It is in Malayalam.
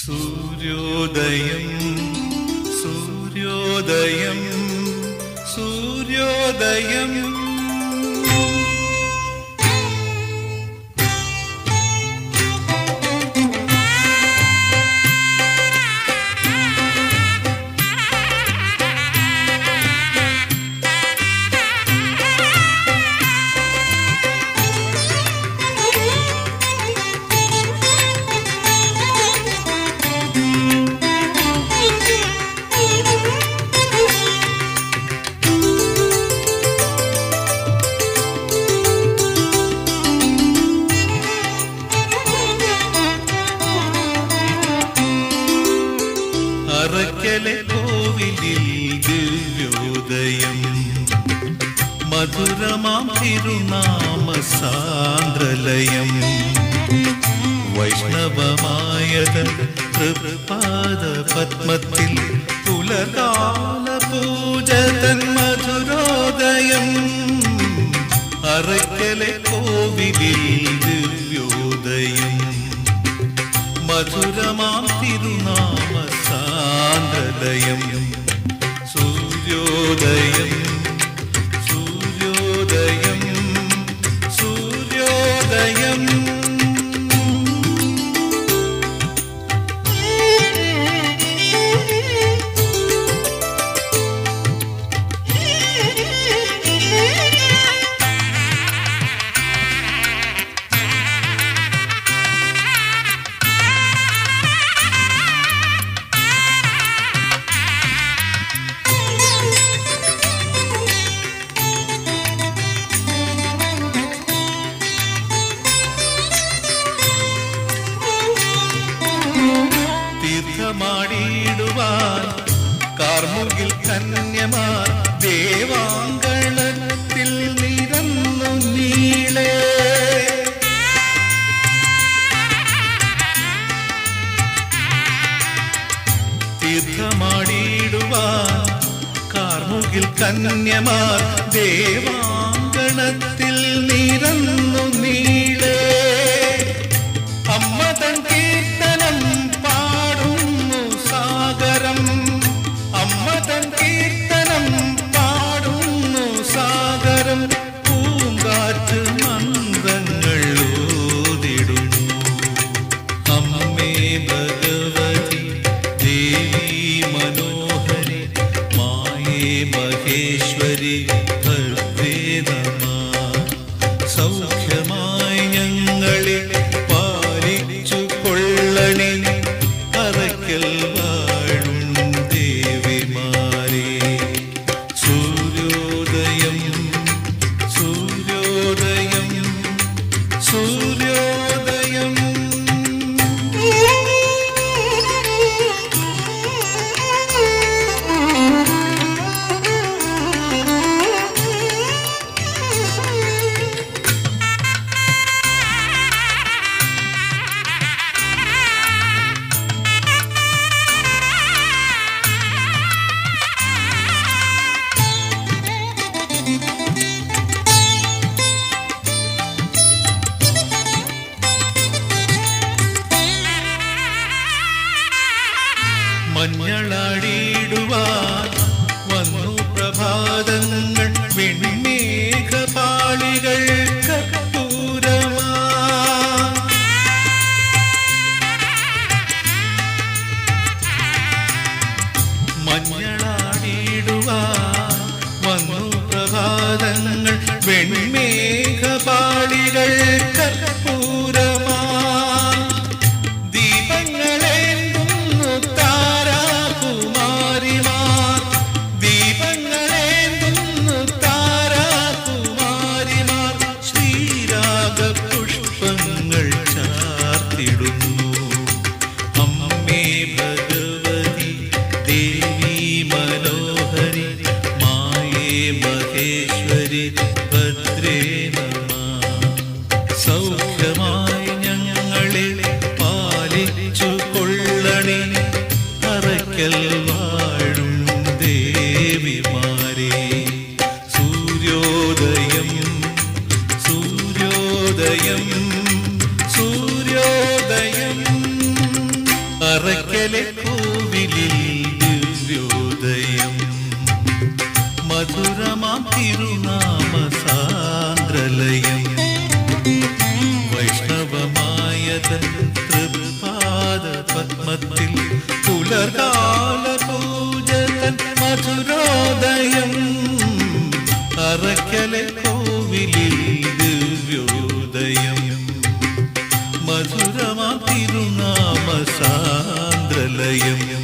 സൂര്യോദയം സൂര്യോദയം സൂര്യോദയം. മധുരമാം തിരുനാമ സാന്ദ്രലയം. വൈഷ്ണവമായത് തൃപാദ പത്മത്തിൽ പുലകാല പൂജതൻ മധുരോദയം. അറക്കലെ കോവിലിൽ ദിവ്യോദയം. മധുരമാം തിരുനാമ സാന്ദ്രലയം. സൂര്യോദയം. കാർമുകിൽ കന്യമാർ ദേവാങ്കണത്തിൽ നിരന്നു നീളേ. തീർത്ഥമാടിയിടുവാൻ കാർമുകിൽ കന്യമാർ ദേവാങ്കണത്തിൽ നിരന്നു നീളേ. മഞ്ഞളാടിയിടുവാൻ വന്നു പ്രഭാതങ്ങൾ വെണ്മേഘപാളികൾ കർപ്പൂരമാ മഞ്ഞളാടിയിടുവാൻ വന്നു പ്രഭാതങ്ങൾ വെണ്മേഘപാളികൾ സൂര്യോദയം സൂര്യോദയം. അറക്കലെ കോവിലിൽ ദിവ്യോദയം. മധുരമാം തിരുനാമ സാന്ദ്രലയം വൈഷ്ണവമായത തൃപാദ പത്മത്തിൽ പുലർകാല പൂജതൻ മധുരോദയം. അറക്ക ഹൃദയം